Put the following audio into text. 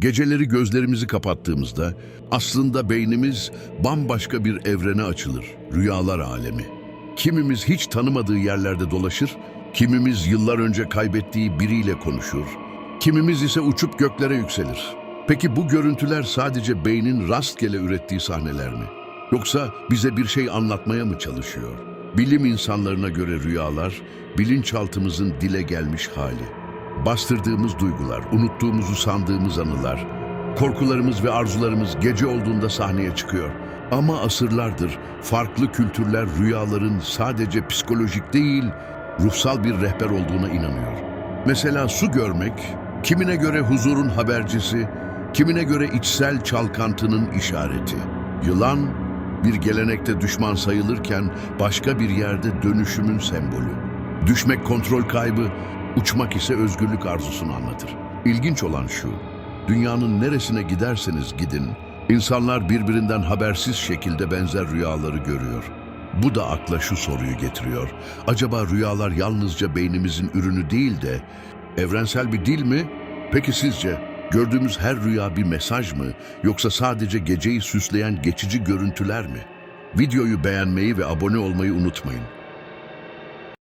Geceleri gözlerimizi kapattığımızda aslında beynimiz bambaşka bir evrene açılır, rüyalar alemi. Kimimiz hiç tanımadığı yerlerde dolaşır, kimimiz yıllar önce kaybettiği biriyle konuşur, kimimiz ise uçup göklere yükselir. Peki bu görüntüler sadece beynin rastgele ürettiği sahneler mi? Yoksa bize bir şey anlatmaya mı çalışıyor? Bilim insanlarına göre rüyalar, bilinçaltımızın dile gelmiş hali. Bastırdığımız duygular, unuttuğumuzu sandığımız anılar, korkularımız ve arzularımız gece olduğunda sahneye çıkıyor. Ama asırlardır farklı kültürler rüyaların sadece psikolojik değil, ruhsal bir rehber olduğuna inanıyor. Mesela su görmek, kimine göre huzurun habercisi, kimine göre içsel çalkantının işareti. Yılan, bir gelenekte düşman sayılırken başka bir yerde dönüşümün sembolü. Düşmek kontrol kaybı, uçmak ise özgürlük arzusunu anlatır. İlginç olan şu, dünyanın neresine giderseniz gidin, insanlar birbirinden habersiz şekilde benzer rüyaları görüyor. Bu da akla şu soruyu getiriyor. Acaba rüyalar yalnızca beynimizin ürünü değil de evrensel bir dil mi? Peki sizce gördüğümüz her rüya bir mesaj mı yoksa sadece geceyi süsleyen geçici görüntüler mi? Videoyu beğenmeyi ve abone olmayı unutmayın.